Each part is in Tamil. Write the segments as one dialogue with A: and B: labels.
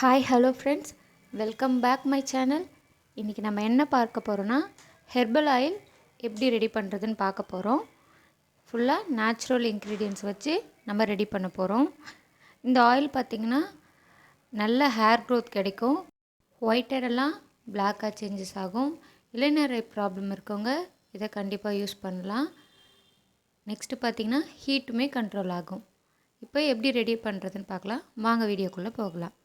A: Hi hello friends welcome back my channel இன்றைக்கி நம்ம என்ன பார்க்க போகிறோன்னா ஹெர்பல் ஆயில் எப்படி ரெடி பண்ணுறதுன்னு பார்க்க போகிறோம் ஃபுல்லாக நேச்சுரல் இன்க்ரீடியன்ஸ் வச்சு நம்ம ரெடி பண்ண போகிறோம் இந்த ஆயில் பார்த்திங்கன்னா நல்ல ஹேர் க்ரோத் கிடைக்கும். ஒயிட் ஹேரெல்லாம் பிளாக்காக சேஞ்சஸ் ஆகும். இளைஞரை ப்ராப்ளம் இருக்கவங்க இதை கண்டிப்பாக யூஸ் பண்ணலாம். நெக்ஸ்ட்டு பார்த்திங்கன்னா ஹீட்டுமே கண்ட்ரோல் ஆகும். இப்போ எப்படி ரெடி பண்ணுறதுன்னு பார்க்கலாம். வாங்க வீடியோக்குள்ளே போகலாம்.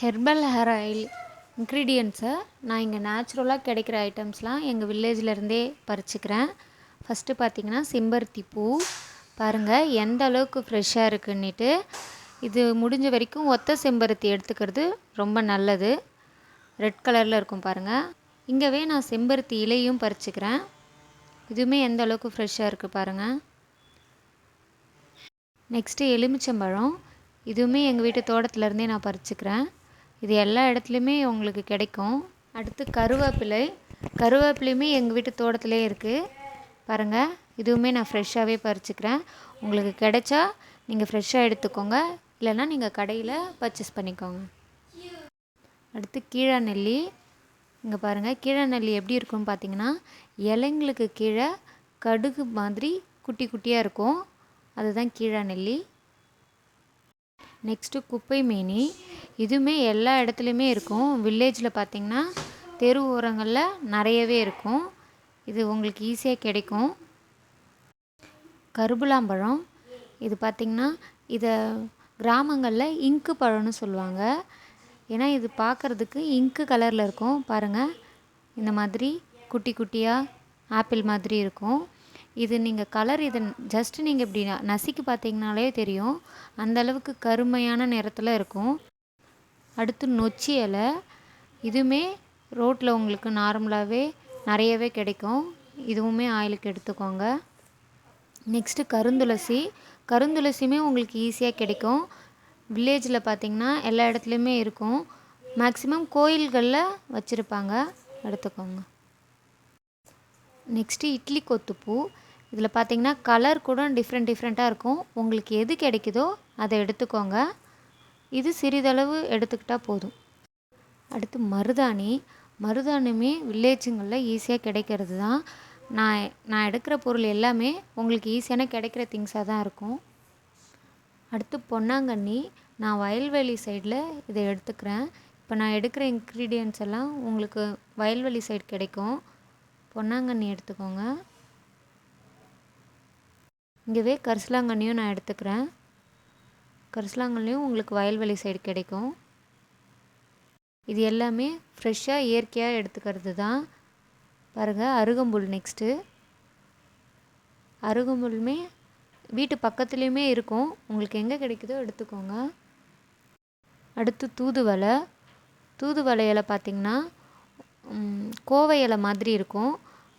A: ஹெர்பல் ஹேர் ஆயில் இன்க்ரீடியன்ட்ஸை நான் இங்கே நேச்சுரலாக கிடைக்கிற ஐட்டம்ஸ்லாம் எங்கள் வில்லேஜ்லேருந்தே பறிச்சுக்கிறேன். ஃபஸ்ட்டு பார்த்திங்கன்னா செம்பருத்தி பூ. பாருங்கள் எந்த அளவுக்கு ஃப்ரெஷ்ஷாக இருக்குன்னுட்டு. இது முடிஞ்ச வரைக்கும் ஒத்த செம்பருத்தி எடுத்துக்கிறது ரொம்ப நல்லது. ரெட் கலரில் இருக்கும் பாருங்கள் இங்கேவே நான் செம்பருத்தி இலையும் பறிச்சுக்கிறேன். இதுவுமே எந்த அளவுக்கு ஃப்ரெஷ்ஷாக இருக்குது பாருங்கள் நெக்ஸ்ட்டு எலுமிச்சம்பழம். இதுவுமே எங்கள் வீட்டு தோட்டத்துலேருந்தே நான் பறிச்சுக்கிறேன். இது எல்லா இடத்துலையுமே உங்களுக்கு கிடைக்கும். அடுத்து கருவேப்பிலை. கருவேப்பிலையுமே எங்கள் வீட்டு தோட்டத்திலே இருக்குது பாருங்கள் இதுவுமே நான் ஃப்ரெஷ்ஷாகவே பறிச்சுக்கிறேன். உங்களுக்கு கிடைச்சா நீங்கள் ஃப்ரெஷ்ஷாக எடுத்துக்கோங்க. இல்லைன்னா நீங்கள் கடையில் பர்ச்சேஸ் பண்ணிக்கோங்க. அடுத்து கீழா நெல்லி இங்கே பாருங்கள் கீழா நெல்லி எப்படி இருக்கும்னு பார்த்தீங்கன்னா இலைங்களுக்கு கீழே கடுகு மாதிரி குட்டி குட்டியாக இருக்கும். அதுதான் கீழா நெல்லி நெக்ஸ்ட்டு குப்பை மேனி. இதுவுமே எல்லா இடத்துலையுமே இருக்கும். வில்லேஜில் பார்த்திங்கன்னா தெரு ஓரங்களில் நிறையவே இருக்கும். இது உங்களுக்கு ஈஸியாக கிடைக்கும். கருபுலாம்பழம் இது பார்த்திங்கன்னா இதை கிராமங்களில் இங்கு பழம்னு சொல்லுவாங்க. ஏன்னா இது பார்க்குறதுக்கு இங்கு கலரில் இருக்கும். பாருங்கள் இந்த மாதிரி குட்டி குட்டியாக ஆப்பிள் மாதிரி இருக்கும். இது நீங்கள் கலர் இதை ஜஸ்ட்டு நீங்கள் இப்படி நசுக்கி பார்த்தீங்கனாலே தெரியும். அந்த அளவுக்கு கருமையான நிறத்தில் இருக்கும். அடுத்து நொச்சி இலை. இதுவுமே ரோட்டில் உங்களுக்கு நார்மலாகவே நிறையவே கிடைக்கும். இதுவுமே ஆயிலுக்கு எடுத்துக்கோங்க. நெக்ஸ்ட்டு கருந்துளசி. கருந்துளசியுமே உங்களுக்கு ஈஸியாக கிடைக்கும். வில்லேஜில் பார்த்திங்கன்னா எல்லா இடத்துலையுமே இருக்கும். மேக்ஸிமம் கோயில்களில் வச்சுருப்பாங்க. எடுத்துக்கோங்க. நெக்ஸ்ட்டு இட்லி கொத்துப்பூ. இதில் பார்த்தீங்கன்னா கலர் கூட டிஃப்ரெண்ட் டிஃப்ரெண்ட்டாக இருக்கும். உங்களுக்கு எது கிடைக்குதோ அதை எடுத்துக்கோங்க. இது சிறிதளவு எடுத்துக்கிட்டால் போதும். அடுத்து மருதாணி. மருதாணியுமே வில்லேஜுங்களில் ஈஸியாக கிடைக்கிறது தான் நான் நான் எடுக்கிற பொருள் எல்லாமே உங்களுக்கு ஈஸியான கிடைக்கிற திங்ஸாக தான் இருக்கும். அடுத்து பொன்னாங்கண்ணி. நான் வயல்வெளி சைடில் இதை எடுத்துக்கிறேன். இப்போ நான் எடுக்கிற இன்க்ரீடியன்ஸ் எல்லாம் உங்களுக்கு வயல்வெளி சைடு கிடைக்கும். பொன்னாங்கண்ணி எடுத்துக்கோங்க. இங்கேவே கரிசலாங்கண்ணியும் நான் எடுத்துக்கிறேன். கரிசலாங்கல்லையும் உங்களுக்கு வயல்வெளி சைடு கிடைக்கும். இது எல்லாமே ஃப்ரெஷ்ஷாக இயற்கையாக எடுத்துக்கிறது தான். பாருங்கள் அருகம்புல் நெக்ஸ்ட்டு அருகம்புல்மே வீட்டு பக்கத்துலேயுமே இருக்கும். உங்களுக்கு எங்கே கிடைக்குதோ எடுத்துக்கோங்க. அடுத்து தூதுவலை தூதுவளை இலை பார்த்திங்கன்னா கோவை இலை மாதிரி இருக்கும்.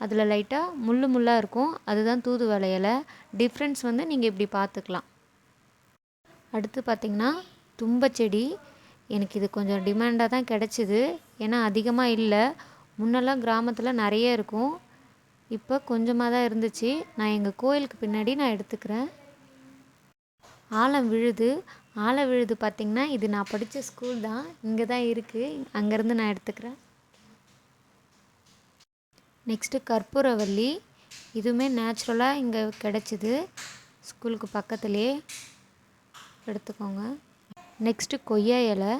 A: அதில் லைட்டாக முள் முள்ளாக இருக்கும். அதுதான் தூதுவளை இலை. டிஃப்ரென்ஸ் வந்து நீங்கள் இப்படி பார்த்துக்கலாம். அடுத்து பார்த்திங்கன்னா தும்பச்செடி. எனக்கு இது கொஞ்சம் டிமாண்டாக தான் கிடச்சிது. ஏன்னா அதிகமாக இல்லை. முன்னெல்லாம் கிராமத்தில் நிறைய இருக்கும். இப்போ கொஞ்சமாக தான் இருந்துச்சு. நான் எங்கள் கோயிலுக்கு பின்னாடி நான் எடுத்துக்கிறேன். ஆலம் விழுது. ஆலம் விழுது பார்த்திங்கன்னா இது நான் படித்த ஸ்கூல் தான். இங்கே தான் இருக்குது அங்கேருந்து நான் எடுத்துக்கிறேன். நெக்ஸ்ட்டு கற்பூரவல்லி. இதுவுமே நேச்சுரலாக இங்கே கிடச்சிது. ஸ்கூலுக்கு பக்கத்துலேயே எடுத்துக்கோங்க. நெக்ஸ்ட்டு கொய்யா இலை.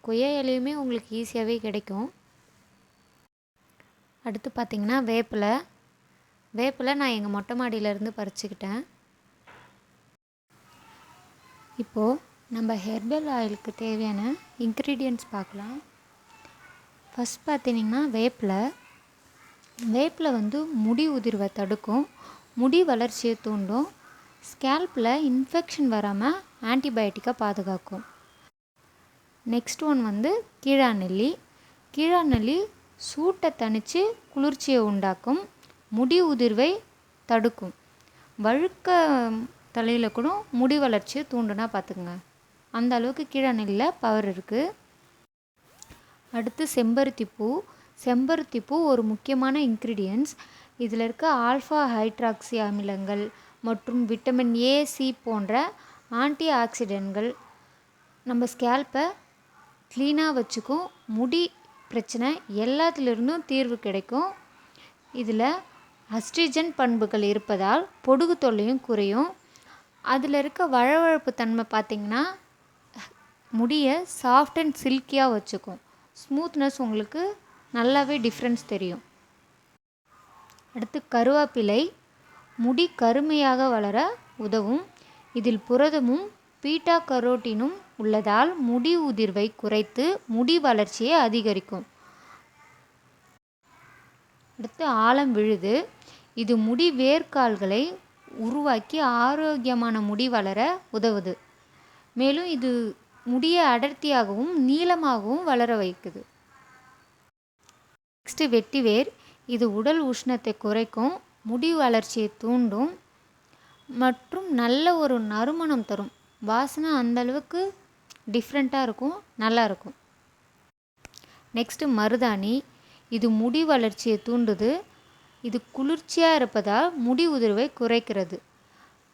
A: கொய்யா இலையுமே உங்களுக்கு ஈஸியாகவே கிடைக்கும். அடுத்து பார்த்திங்கன்னா வேப்பிலை. வேப்பிலை நான் எங்கள் மொட்டை மாடியிலேருந்து பறிச்சுக்கிட்டேன். இப்போது நம்ம ஹெர்பல் ஆயிலுக்கு தேவையான இன்க்ரீடியன்ட்ஸ் பார்க்கலாம். ஃபஸ்ட் பார்த்தீங்கன்னா வேப்பிலை. வேப்பிலை வந்து முடி உதிர்வை தடுக்கும். முடி வளர்ச்சியை தூண்டும். ஸ்கேல்பில் இன்ஃபெக்ஷன் வராமல் ஆன்டிபயோட்டிக்காக பாதுகாக்கும். நெக்ஸ்ட் ஒன் வந்து கீழாநெல்லி. கீழாநெல்லி சூட்டை தணித்து குளிர்ச்சியை உண்டாக்கும் முடி உதிர்வை தடுக்கும். வழுக்க தலையில் கூட முடி வளர்ச்சியை தூண்டுனா பார்த்துக்குங்க அந்த அளவுக்கு கீழாநெல்லியில் பவர் இருக்குது அடுத்து செம்பருத்தி பூ செம்பருத்தி பூ ஒரு முக்கியமான இன்க்ரீடியன்ஸ் இதில் இருக்க ஆல்ஃபா ஹைட்ராக்சி அமிலங்கள் மற்றும் விட்டமின் ஏ சி போன்ற ஆன்டி ஆக்சிடென்ட்கள் நம்ம ஸ்கேல்ப்பை க்ளீனாக வச்சுக்கும். முடி பிரச்சனை எல்லாத்துலேருந்தும் தீர்வு கிடைக்கும். இதில் அஸ்ட்ரிஜன் பண்புகள் இருப்பதால் பொடுகு தொல்லையும் குறையும். அதில் இருக்க வழவழப்பு தன்மை பார்த்திங்கன்னா முடியை சாஃப்ட் அண்ட் சில்கியாக வச்சுக்கும். ஸ்மூத்னஸ் உங்களுக்கு நல்லாவே டிஃப்ரென்ஸ் தெரியும். அடுத்து கருவேப்பிலை. முடி கருமையாக வளர உதவும். இதில் புரதமும் பீட்டா கரோட்டினும் உள்ளதால் முடி உதிர்வை குறைத்து முடி வளர்ச்சியை அதிகரிக்கும். அடுத்து ஆலம் விழுது. இது முடி வேர்க்கால்களை உருவாக்கி ஆரோக்கியமான முடி வளர உதவுது. மேலும் இது முடியை அடர்த்தியாகவும் நீளமாகவும் வளர வைக்குது. நெக்ஸ்ட்டு வெட்டிவேர். இது உடல் உஷ்ணத்தை குறைக்கும். முடி வளர்ச்சியை தூண்டும் மற்றும் நல்ல ஒரு நறுமணம் தரும். வாசனை அந்தளவுக்கு டிஃப்ரெண்ட்டாக இருக்கும் நல்லாயிருக்கும் நெக்ஸ்ட்டு மருதாணி. இது முடி வளர்ச்சியை தூண்டுது. இது குளிர்ச்சியாக இருப்பதால் முடி உதிர்வை குறைக்கிறது.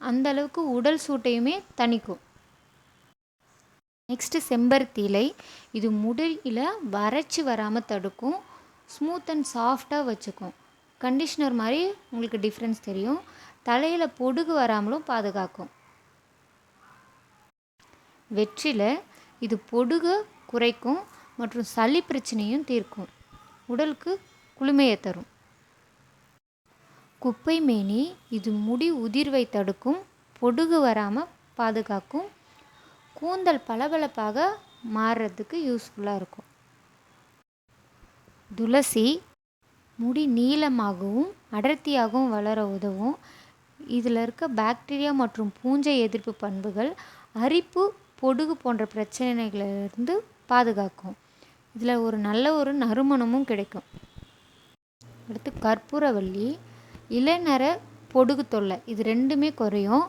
A: அந்த அளவுக்கு உடல் சூட்டையுமே தணிக்கும். நெக்ஸ்ட்டு செம்பருத்தி இலை இது முடியில் வறட்சி வராமல் தடுக்கும். ஸ்மூத் அண்ட் சாஃப்டாக வச்சுக்கும். கண்டிஷ்னர் மாதிரி உங்களுக்கு டிஃப்ரென்ஸ் தெரியும். தலையில் பொடுகு வராமலும் பாதுகாக்கும். வெற்றில இது பொடுகு குறைக்கும் மற்றும் சளி பிரச்சனையும் தீர்க்கும். உடலுக்கு குளுமையை தரும். குப்பை மேனி இது முடி உதிர்வை தடுக்கும் பொடுகு வராமல் பாதுகாக்கும் கூந்தல் பளபளப்பாக மாறுறதுக்கு யூஸ்ஃபுல்லாக இருக்கும். துளசி முடி நீளமாகவும் அடர்த்தியாகவும் வளர உதவும். இதில் இருக்க பாக்டீரியா மற்றும் பூஞ்சை எதிர்ப்பு பண்புகள் அரிப்பு பொடுகு போன்ற பிரச்சனைகளிலிருந்து பாதுகாக்கும். இதில் ஒரு நல்ல ஒரு நறுமணமும் கிடைக்கும். அடுத்து கற்பூரவள்ளி இளநர பொடுகு தொல்லை. இது ரெண்டுமே குறையும்.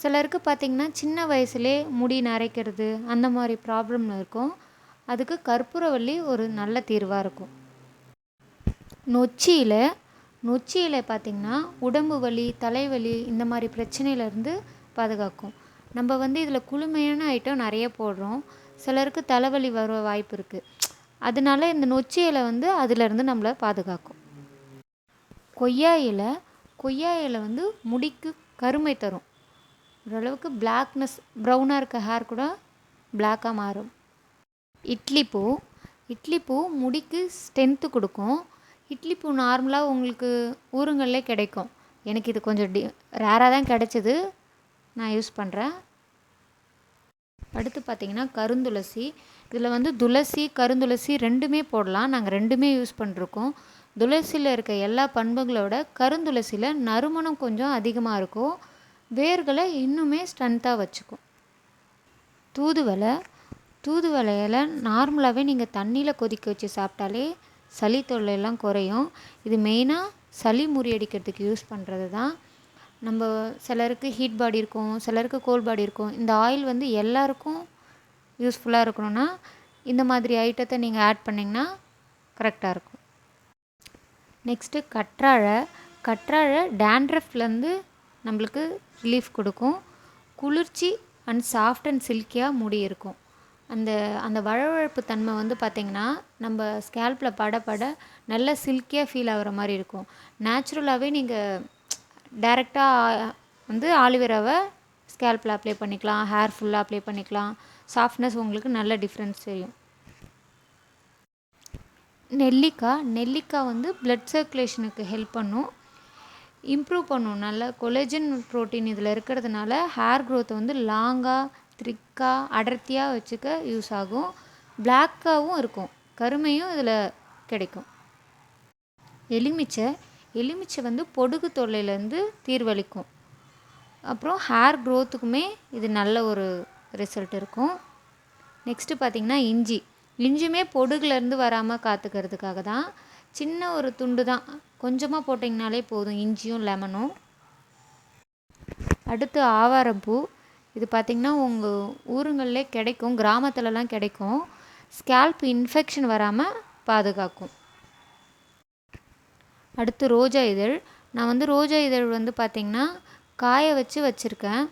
A: சிலருக்கு பார்த்திங்கன்னா சின்ன வயசுலே முடி நரைக்கிறது அந்த மாதிரி ப்ராப்ளம் இருக்கும். அதுக்கு கற்பூரவள்ளி ஒரு நல்ல தீர்வாக இருக்கும். நொச்சியில் நொச்சியில் பார்த்திங்கன்னா உடம்பு வலி தலைவலி இந்த மாதிரி பிரச்சனையிலேருந்து பாதுகாக்கும். நம்ம வந்து இதில் குளுமையான ஐட்டம் நிறைய போடுறோம். சிலருக்கு தலைவலி வர வாய்ப்பு இருக்குது அதனால இந்த நொச்சி இலை வந்து அதிலேருந்து நம்மளை பாதுகாக்கும். கொய்யா இலை கொய்யா இலை வந்து முடிக்கு கருமை தரும். ஓரளவுக்கு பிளாக்னஸ் ப்ரௌனாக இருக்க ஹேர் கூட பிளாக்காக மாறும். இட்லி பூ இட்லி பூ முடிக்கு ஸ்ட்ரென்த்து கொடுக்கும். இட்லி பூ நார்மலாக உங்களுக்கு ஊருங்கள்லே கிடைக்கும். எனக்கு இது கொஞ்சம் டி ரேராக தான் கிடச்சிது. நான் யூஸ் பண்ணுறேன் அடுத்து பார்த்திங்கன்னா கருந்துளசி. இதில் வந்து துளசி கருந்துளசி ரெண்டுமே போடலாம். நாங்கள் ரெண்டுமே யூஸ் பண்ணிருக்கோம் துளசியில் இருக்க எல்லா பண்புகளோட கருந்துளசியில் நறுமணம் கொஞ்சம் அதிகமாக இருக்கும். வேர்களை இன்னுமே ஸ்ட்ரென்த்தாக வச்சுக்கும். தூதுவளை தூதுவலையில் நார்மலாகவே நீங்கள் தண்ணியில் கொதிக்க வச்சு சாப்பிட்டாலே சளி தொல்லையெல்லாம் குறையும். இது மெயினாக சளி முறியடிக்கிறதுக்கு யூஸ் பண்ணுறது தான். நம்ம சிலருக்கு ஹீட் பாடி இருக்கும் சிலருக்கு கோல்ட் பாடி இருக்கும். இந்த ஆயில் வந்து எல்லாருக்கும் யூஸ்ஃபுல்லாக இருக்கணும்னா இந்த மாதிரி ஐட்டத்தை நீங்கள் ஆட் பண்ணிங்கன்னா கரெக்டாக இருக்கும். நெக்ஸ்ட்டு கற்றாழை. கற்றாழை டேண்ட்ரஃப்லேருந்து நம்மளுக்கு ரிலீஃப் கொடுக்கும். குளிர்ச்சி அண்ட் சாஃப்ட் அண்ட் சில்கியாக முடி இருக்கும். அந்த அந்த வழவழப்பு தன்மை வந்து பார்த்திங்கன்னா நம்ம ஸ்கேல்பில் பட பட நல்ல சில்கியாக ஃபீல் ஆகிற மாதிரி இருக்கும். நேச்சுரலாகவே நீங்கள் டைரெக்டாக வந்து ஆலிவேராவை ஸ்கேல்பில் அப்ளை பண்ணிக்கலாம் ஹேர் ஃபுல்லாக அப்ளை பண்ணிக்கலாம். சாஃப்ட்னஸ் உங்களுக்கு நல்ல டிஃப்ரென்ஸ் தெரியும். நெல்லிக்காய் நெல்லிக்காய் வந்து பிளட் சர்க்குலேஷனுக்கு ஹெல்ப் பண்ணும். இம்ப்ரூவ் பண்ணும். நல்ல கொலஜன் ப்ரோட்டீன் இதில் இருக்கிறதுனால ஹேர் க்ரோத்தை வந்து லாங்காக த்ரிக்காக அடர்த்தியாக வச்சுக்க யூஸ் ஆகும். பிளாக்காகவும் இருக்கும். கருமையும் இதில் கிடைக்கும். எலுமிச்சை எலுமிச்சை வந்து பொடுகு தொல்லையிலேருந்து தீர்வளிக்கும். அப்புறம் ஹேர் க்ரோத்துக்குமே இது நல்ல ஒரு ரிசல்ட் இருக்கும். நெக்ஸ்ட்டு பார்த்திங்கன்னா இஞ்சி. இஞ்சியுமே பொடுகுலேருந்து வராமல் காத்துக்கிறதுக்காக தான். சின்ன ஒரு துண்டு தான். கொஞ்சமாக போட்டிங்கனாலே போதும் இஞ்சியும் லெமனும் அடுத்து ஆவாரப்பூ இது பார்த்திங்கன்னா உங்கள் ஊருங்களிலே கிடைக்கும் கிராமத்துலலாம் கிடைக்கும். ஸ்கேல்ப் இன்ஃபெக்ஷன் வராமல் பாதுகாக்கும். அடுத்து ரோஜா இதழ். நான் வந்து ரோஜா இதழ் வந்து பார்த்திங்கன்னா காய வச்சு வச்சுருக்கேன்.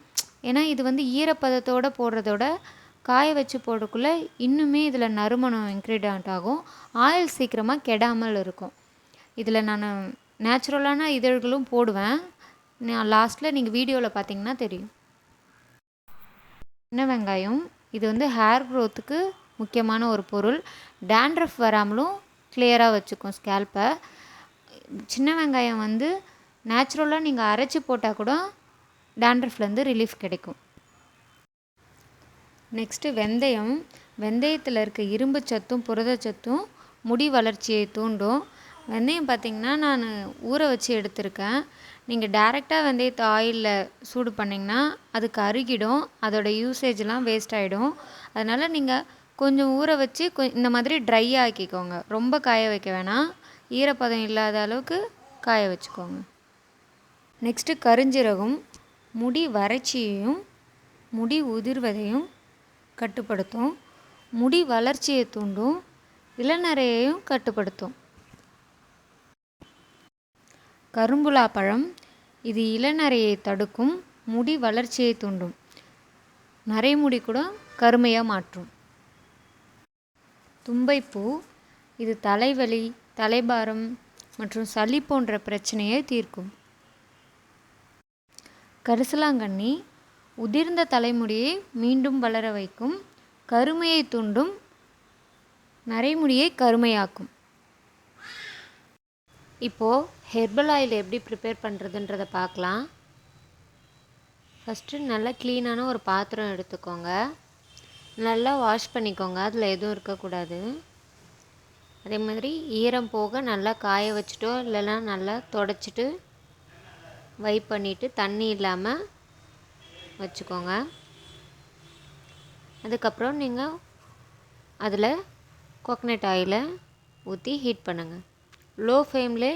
A: ஏன்னா இது வந்து ஈரப்பதத்தோடு போடுறதோட காய வச்சு போடுறக்குள்ளே இன்னுமே இதில் நறுமணம் இன்க்ரீடியண்ட் ஆகும். ஆயில் சீக்கிரமாக கெடாமல் இருக்கும். இதில் நான் நேச்சுரலான இதழ்களும் போடுவேன். நான் லாஸ்ட்டில் நீங்கள் வீடியோவில் பார்த்தீங்கன்னா தெரியும். சின்ன வெங்காயம் இது வந்து ஹேர் க்ரோத்துக்கு முக்கியமான ஒரு பொருள். டேண்ட்ரஃப் வராமலும் கிளியராக வச்சுக்கும் ஸ்கேல்ப்பை சின்ன வெங்காயம் வந்து நேச்சுரலாக நீங்கள் அரைச்சி போட்டால் கூட டேண்ட்ரஃப்லேருந்து ரிலீஃப் கிடைக்கும். நெக்ஸ்ட்டு வெந்தயம். வெந்தயத்தில் இருக்க இரும்பு சத்தும் புரதச்சத்தும் முடி வளர்ச்சியை தூண்டும். வெந்தயம் பார்த்திங்கன்னா நான் ஊற வச்சு எடுத்திருக்கேன். நீங்கள் டேரெக்டாக வந்து ஆயிலில் சூடு பண்ணிங்கன்னா அது கருகிடும் அதோட யூசேஜ்லாம் வேஸ்ட் ஆகிடும் அதனால் நீங்கள் கொஞ்சம் ஊற வச்சு கொ இந்த மாதிரி ட்ரை ஆக்கிக்கோங்க. ரொம்ப காய வைக்க வேணாம். ஈரப்பதம் இல்லாத அளவுக்கு காய வச்சுக்கோங்க. நெக்ஸ்ட்டு கருஞ்சீரகம். முடி வறட்சியையும் முடி உதிர்வதையும் கட்டுப்படுத்தும். முடி வளர்ச்சியை தூண்டும். இளநரையையும் கட்டுப்படுத்தும். கரும்புலா பழம் இது இளநரையை தடுக்கும் முடி வளர்ச்சியை தூண்டும். நரைமுடி கூட கருமையாக மாற்றும். தும்பைப்பூ இது தலைவலி தலைபாரம் மற்றும் சளி போன்ற பிரச்சனையை தீர்க்கும். கரிசலாங்கண்ணி உதிர்ந்த தலைமுடியை மீண்டும் வளர வைக்கும் கருமையை தூண்டும் நரைமுடியை கருமையாக்கும். இப்போது ஹெர்பல் ஆயில் எப்படி ப்ரிப்பேர் பண்ணுறதுன்றதை பார்க்கலாம். ஃபஸ்ட்டு நல்லா க்ளீனான ஒரு பாத்திரம் எடுத்துக்கோங்க. நல்லா வாஷ் பண்ணிக்கோங்க. அதில் எதுவும் இருக்கக்கூடாது. அதே மாதிரி ஈரம் போக நல்லா காய வச்சுட்டோ இல்லைன்னா நல்லா தொடச்சிட்டு வைப் பண்ணிவிட்டு தண்ணி இல்லாமல் வச்சுக்கோங்க. அதுக்கப்புறம் நீங்கள் அதில் கோகனட் ஆயிலை ஊற்றி ஹீட் பண்ணுங்கள் லோ ஃப்ளேம்லேயே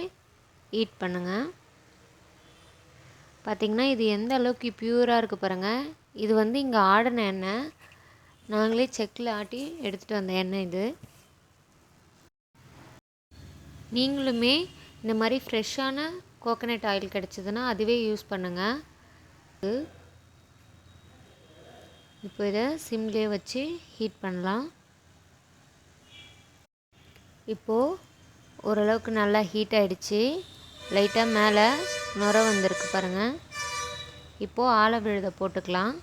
A: ஹீட் பண்ணுங்கள் பார்த்திங்கன்னா இது எந்த அளவுக்கு பியூராக இருக்குது பாருங்கள் இது வந்து இங்கே ஆடின எண்ணெய். நாங்களே செக்கில் ஆட்டி எடுத்துகிட்டு வந்த எண்ணெய் இது. நீங்களுமே இந்த மாதிரி ஃப்ரெஷ்ஷான கோகனட் ஆயில் கிடச்சிதுன்னா அதுவே யூஸ் பண்ணுங்கள் இப்போ இதை சிம்லேயே வச்சு ஹீட் பண்ணலாம். இப்போது ஓரளவுக்கு நல்லா ஹீட் ஆகிடுச்சு லைட்டாக மேலே நுர வந்திருக்கு பாருங்கள் இப்போது ஆழ விழுத போட்டுக்கலாம்.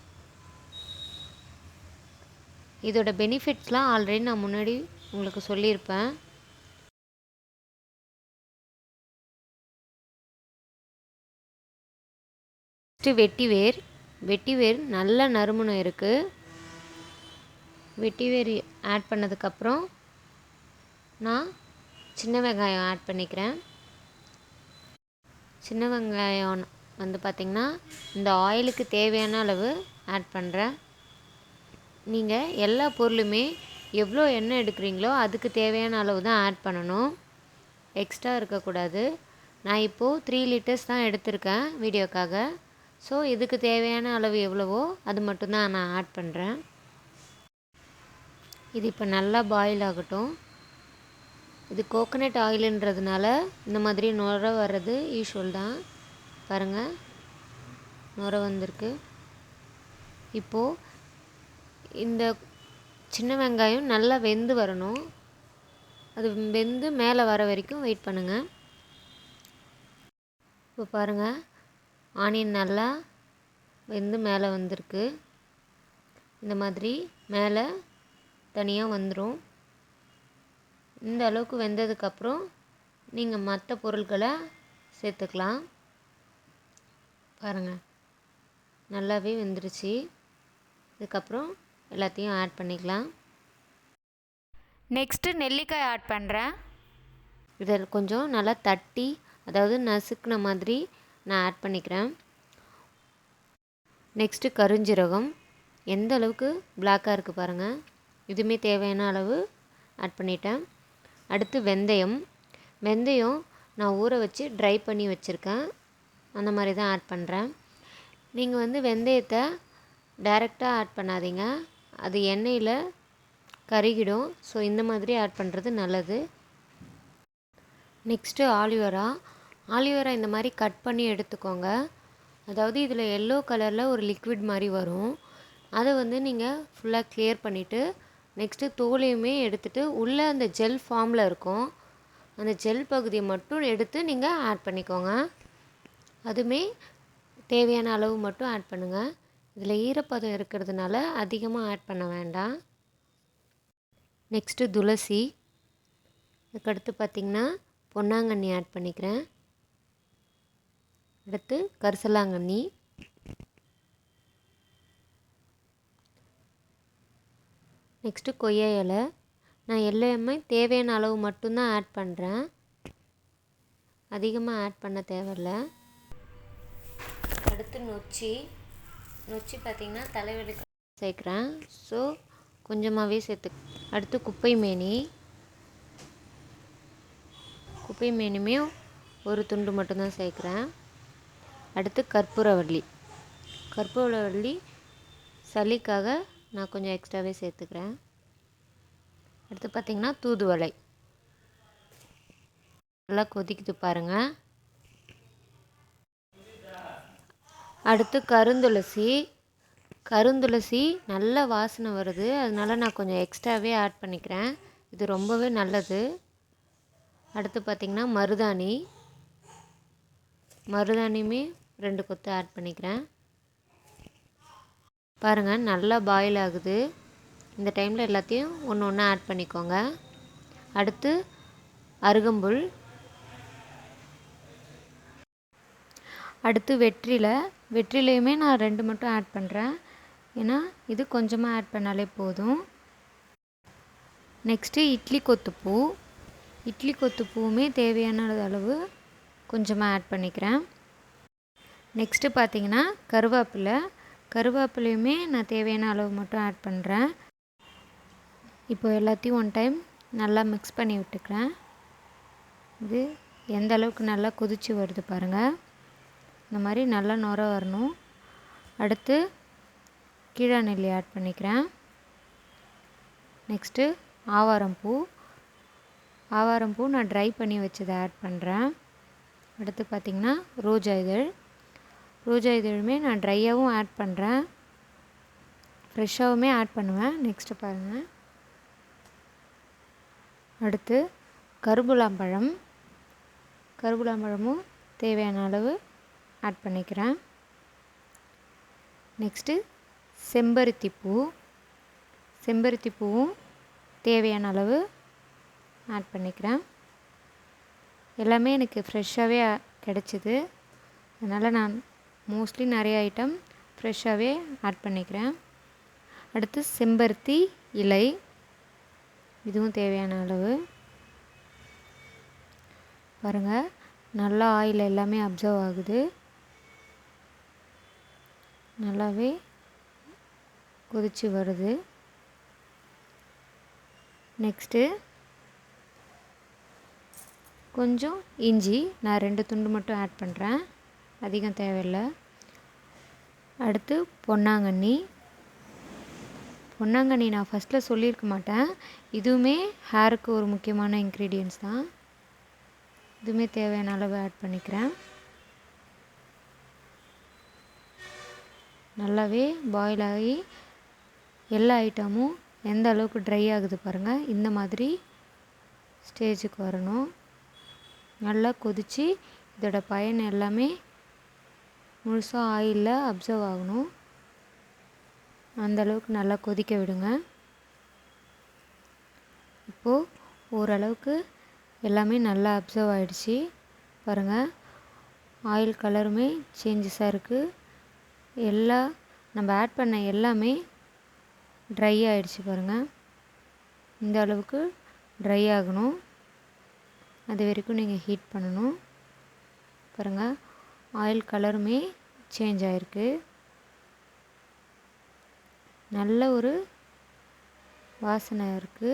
A: இதோட பெனிஃபிட்ஸ்லாம் ஆல்ரெடி நான் முன்னாடி உங்களுக்கு சொல்லியிருப்பேன். நெக்ஸ்ட்டு வெட்டிவேர். வெட்டிவேர் நல்ல நறுமணம் இருக்குது வெட்டிவேர் ஆட் பண்ணதுக்கப்புறம் நான் சின்ன வெங்காயம் ஆட் பண்ணிக்கிறேன். சின்ன வெங்காயம் வந்து பார்த்திங்கன்னா இந்த ஆயிலுக்கு தேவையான அளவு ஆட் பண்ணுறேன் நீங்கள் எல்லா பொருளுமே எவ்வளோ எண்ணெய் எடுக்கிறீங்களோ அதுக்கு தேவையான அளவு தான் ஆட் பண்ணணும். எக்ஸ்ட்ரா இருக்கக்கூடாது. நான் இப்போது த்ரீ லிட்டர்ஸ் தான் எடுத்திருக்கேன் வீடியோக்காக. ஸோ இதுக்கு தேவையான அளவு எவ்வளவோ அது மட்டும்தான் நான் ஆட் பண்ணுறேன் இது இப்போ நல்லா பாயில் ஆகட்டும். இது கோகனட் ஆயிலுன்றதுனால இந்த மாதிரி நுர வர்றது யூஸ்வல் தான். பாருங்கள் நுர வந்திருக்கு. இப்போது இந்த சின்ன வெங்காயம் நல்லா வெந்து வரணும். அது வெந்து மேலே வர வரைக்கும் வெயிட் பண்ணுங்கள் இப்போ பாருங்கள் ஆனியன் நல்லா வெந்து மேலே வந்திருக்கு. இந்த மாதிரி மேலே தனியாக வந்துடும் இந்த அளவுக்கு வெந்ததுக்கப்புறம் நீங்கள் மற்ற பொருட்களை சேர்த்துக்கலாம். பாருங்கள் நல்லாவே வெந்துருச்சு. இதுக்கப்புறம் எல்லாத்தையும் ஆட் பண்ணிக்கலாம். நெக்ஸ்ட்டு நெல்லிக்காய் ஆட் பண்ணுறேன் இதை கொஞ்சம் நல்லா தட்டி அதாவது நசுக்கின மாதிரி நான் ஆட் பண்ணிக்கிறேன். நெக்ஸ்ட்டு கருஞ்சீரகம். எந்த அளவுக்கு பிளாக்காக இருக்குது பாருங்கள் இதுவுமே தேவையான அளவு ஆட் பண்ணிட்டேன். அடுத்து வெந்தயம். வெந்தயம் நான் ஊற வச்சு ட்ரை பண்ணி வச்சுருக்கேன். அந்த மாதிரி தான் ஆட் பண்ணுறேன் நீங்கள் வந்து வெந்தயத்தை டைரெக்டாக ஆட் பண்ணாதீங்க. அது எண்ணெயில் கருகிடும். ஸோ இந்த மாதிரி ஆட் பண்ணுறது நல்லது. Next aloe vera. ஆலிவரா இந்த மாதிரி கட் பண்ணி எடுத்துக்கோங்க. அதாவது இதில் எல்லோ கலரில் ஒரு லிக்விட் மாதிரி வரும்.
B: அதை வந்து நீங்கள் ஃபுல்லாக கிளியர் பண்ணிவிட்டு நெக்ஸ்ட்டு தோலையுமே எடுத்துகிட்டு உள்ளே அந்த ஜெல் ஃபார்மில் இருக்கும். அந்த ஜெல் பகுதியை மட்டும் எடுத்து நீங்கள் ஆட் பண்ணிக்கோங்க. அதுவுமே தேவையான அளவு மட்டும் ஆட் பண்ணுங்கள் இதில் ஈரப்பதம் இருக்கிறதுனால அதிகமாக ஆட் பண்ண வேண்டாம். நெக்ஸ்ட்டு துளசி. அதுக்கடுத்து பார்த்திங்கன்னா பொன்னாங்கண்ணி ஆட் பண்ணிக்கிறேன். அடுத்து கரிசலாங்கண்ணி. நெக்ஸ்ட்டு கொய்யா இலை. நான் எல்லாமே தேவையான அளவு மட்டும்தான் ஆட் பண்ணுறேன் அதிகமாக ஆட் பண்ண தேவையில்ல. அடுத்து நொச்சி. நொச்சி பார்த்திங்கன்னா தலைவலிக்கு சேர்க்குறேன். ஸோ கொஞ்சமாகவே சேர்த்து. அடுத்து குப்பை மேனி. குப்பை மேனியுமே ஒரு துண்டு மட்டும்தான் சேர்க்குறேன். அடுத்து கற்பூரவள்ளி. கற்பூரவள்ளி சளிக்காக நான் கொஞ்சம் எக்ஸ்ட்ராவே சேர்த்துக்கிறேன். அடுத்து பார்த்திங்கன்னா தூதுவளை. நல்லா கொதிக்குது பாருங்கள் அடுத்து கருந்துளசி. கருந்துளசி நல்ல வாசனை வருது. அதனால நான் கொஞ்சம் எக்ஸ்ட்ராவே ஆட் பண்ணிக்கிறேன். இது ரொம்பவே நல்லது. அடுத்து பார்த்திங்கன்னா மருதாணி. மருதாணியுமே ரெண்டு கொத்து ஆட் பண்ணிக்கிறேன். பாருங்கள் நல்லா பாயில் ஆகுது. இந்த டைமில் எல்லாத்தையும் ஒன்று ஒன்று ஆட் பண்ணிக்கோங்க. அடுத்து அருகம்புல். அடுத்து வெற்றிலை. வெற்றிலையுமே நான் ரெண்டு மட்டும் ஆட் பண்ணுறேன் ஏன்னா இது கொஞ்சமாக ஆட் பண்ணாலே போதும். நெக்ஸ்ட்டு இட்லி கொத்துப்பூ. இட்லி கொத்துப்பூவுமே தேவையான அளவு கொஞ்சமாக ஆட் பண்ணிக்கிறேன். நெக்ஸ்ட்டு பார்த்தீங்கன்னா கருவேப்பிலை. கருவேப்பிலையுமே நான் தேவையான அளவு மட்டும் ஆட் பண்ணுறேன் இப்போ எல்லாத்தையும் ஒன் டைம் நல்லா மிக்ஸ் பண்ணி விட்டுக்கிறேன். இது எந்த அளவுக்கு நல்லா கொதித்து வருது பாருங்கள் இந்த மாதிரி நல்லா நுர வரணும். அடுத்து கீழா நெல்லி ஆட் பண்ணிக்கிறேன். நெக்ஸ்ட்டு ஆவாரம்பூ ஆவாரம்பூ நான் ட்ரை பண்ணி வச்சதை ஆட் பண்ணுறேன் அடுத்து பார்த்திங்கன்னா ரோஜா இதழ். ரோஜா இதழுமே நான் ட்ரையாகவும் ஆட் பண்ணுறேன். ஃப்ரெஷ்ஷாகவுமே ஆட் பண்ணுவேன். நெக்ஸ்ட்டு பாருங்கள் அடுத்து கருபுலாம்பழம் கருபுலாம்பழமும் தேவையான அளவு ஆட் பண்ணிக்கிறேன். நெக்ஸ்ட்டு செம்பருத்தி பூ. செம்பருத்தி பூவும் தேவையான அளவு ஆட் பண்ணிக்கிறேன். எல்லாமே எனக்கு ஃப்ரெஷ்ஷாகவே கிடச்சிது. அதனால் நான் மோஸ்ட்லி நிறைய ஐட்டம் ஃப்ரெஷ்ஷாகவே ஆட் பண்ணிக்கிறேன். அடுத்து செம்பருத்தி இலை. இதுவும் தேவையான அளவு. பாருங்கள் நல்லா ஆயில் எல்லாமே அப்சர்வ் ஆகுது. நல்லாவே கொதிச்சு வருது. நெக்ஸ்ட்டு கொஞ்சம் இஞ்சி நான் ரெண்டு துண்டு மட்டும் ஆட் பண்ணுறேன் அதிகம் தேவையில்லை. அடுத்து பொன்னாங்கண்ணி. பொன்னாங்கண்ணி நான் ஃபஸ்ட்டில் சொல்லியிருக்க மாட்டேன். இதுவுமே ஹேருக்கு ஒரு முக்கியமான இன்க்ரீடியன்ஸ் தான். இதுவுமே தேவையான அளவு ஆட் பண்ணிக்கிறேன். நல்லாவே பாயில் ஆகி எல்லா ஐட்டமும் எந்த அளவுக்கு ட்ரை ஆகுது பாருங்கள் இந்த மாதிரி ஸ்டேஜுக்கு வரணும். நல்லா கொதித்து இதோட பயன் எல்லாமே முழுசாக ஆயிலில் அப்சர்வ் ஆகணும். அந்தளவுக்கு நல்லா கொதிக்க விடுங்க. இப்போது ஓரளவுக்கு எல்லாமே நல்லா அப்சர்வ் ஆகிடுச்சி பாருங்கள் ஆயில் கலருமே சேஞ்சஸாக இருக்குது எல்லா நம்ம ஆட் பண்ண எல்லாமே ட்ரை ஆகிடுச்சு பாருங்கள் இந்த அளவுக்கு ட்ரை ஆகணும். அது வரைக்கும் நீங்கள் ஹீட் பண்ணணும். பாருங்கள் ஆயில் கலருமே சேஞ்ச் ஆகிருக்கு நல்ல ஒரு வாசனை இருக்குது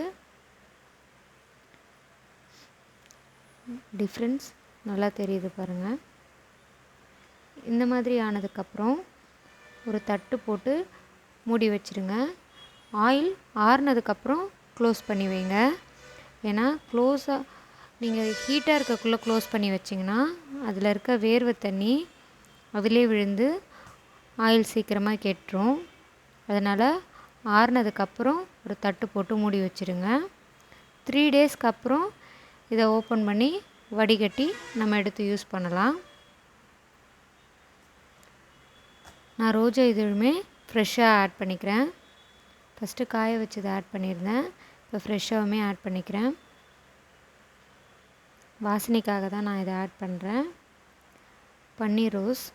B: டிஃப்ரென்ஸ் நல்லா தெரியுது பாருங்கள் இந்த மாதிரி ஆனதுக்கப்புறம் ஒரு தட்டு போட்டு மூடி வச்சுருங்க. ஆயில் ஆறுனதுக்கப்புறம் க்ளோஸ் பண்ணி வைங்க. ஏன்னா க்ளோஸாக நீங்கள் ஹீட்டாக இருக்கக்குள்ளே க்ளோஸ் பண்ணி வச்சிங்கன்னா அதில் இருக்க வேர்வை தண்ணி அதிலே விழுந்து ஆயில் சீக்கிரமாக கெட்டுரும். அதனால் ஆறுனதுக்கப்புறம் ஒரு தட்டு போட்டு மூடி வச்சுருங்க. த்ரீ டேஸ்க்கு அப்புறம் இதை ஓப்பன் பண்ணி வடிகட்டி நம்ம எடுத்து யூஸ் பண்ணலாம். நான் ரோஜா இதழுமே ஃப்ரெஷ்ஷாக ஆட் பண்ணிக்கிறேன். ஃபஸ்ட்டு காய வச்சதை ஆட் பண்ணியிருந்தேன். இப்போ ஃப்ரெஷ்ஷாகவுமே ஆட் பண்ணிக்கிறேன். வாசனைக்காக தான் நான் இதை ஆட் பண்ணுறேன் பன்னீர் ரோஸ்.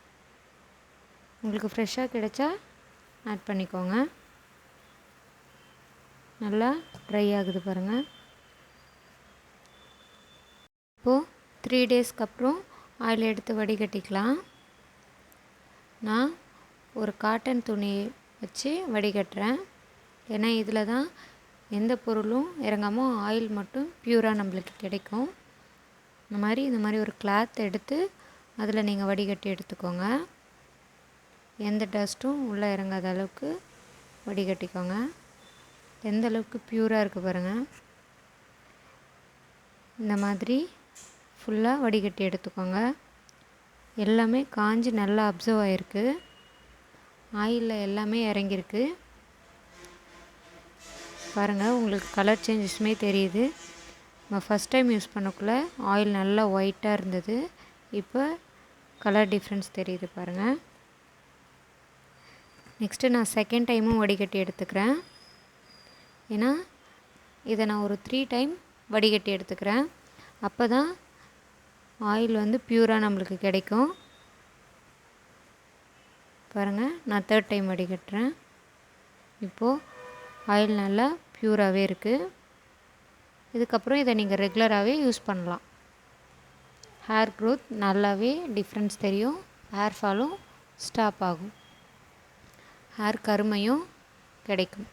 B: உங்களுக்கு ஃப்ரெஷ்ஷாக கிடைச்சா ஆட் பண்ணிக்கோங்க. நல்லா ட்ரை ஆகுது பாருங்கள் இப்போது த்ரீ டேஸ்க்கு அப்புறம் ஆயில் எடுத்து வடிகட்டிக்கலாம். நான் ஒரு காட்டன் துணி வச்சு வடிகட்டுறேன். ஏன்னா இதில் தான் எந்த பொருளும் இறங்காமல் ஆயில் மட்டும் பியூராக நம்மளுக்கு கிடைக்கும். இந்த மாதிரி இந்த மாதிரி ஒரு கிளாத் எடுத்து அதில் நீங்கள் வடிகட்டி எடுத்துக்கோங்க. எந்த டஸ்ட்டும் உள்ளே இறங்காத அளவுக்கு வடிகட்டிக்கோங்க. எந்த அளவுக்கு பியூராக இருக்குது பாருங்கள் இந்த மாதிரி ஃபுல்லாக வடிகட்டி எடுத்துக்கோங்க. எல்லாமே காஞ்சி நல்லா அப்சர்வ் ஆகிருக்கு ஆயிலில் எல்லாமே இறங்கியிருக்கு பாருங்கள் உங்களுக்கு கலர் சேஞ்சஸுமே தெரியுது. நம்ம ஃபஸ்ட் டைம் யூஸ் பண்ணக்குள்ளே ஆயில் நல்லா ஒயிட்டாக இருந்தது. இப்போ கலர் டிஃப்ரென்ஸ் தெரியுது பாருங்கள் நெக்ஸ்ட்டு நான் செகண்ட் டைமும் வடிகட்டி எடுத்துக்கிறேன். ஏன்னா இதை நான் ஒரு த்ரீ டைம் வடிகட்டி எடுத்துக்கிறேன். அப்போ தான் ஆயில் வந்து பியூராக நம்மளுக்கு கிடைக்கும். பாருங்கள் நான் தேர்ட் டைம் வடிகட்டுறேன். இப்போது ஆயில் நல்லா ப்யூராகவே இருக்குது இதுக்கப்புறம் இதை நீங்கள் ரெகுலராகவே யூஸ் பண்ணலாம். ஹேர் க்ரோத் நல்லாவே டிஃப்ரென்ஸ் தெரியும். ஹேர் ஃபாலும் ஸ்டாப் ஆகும். ஹேர் கருமையும் கிடைக்கும்.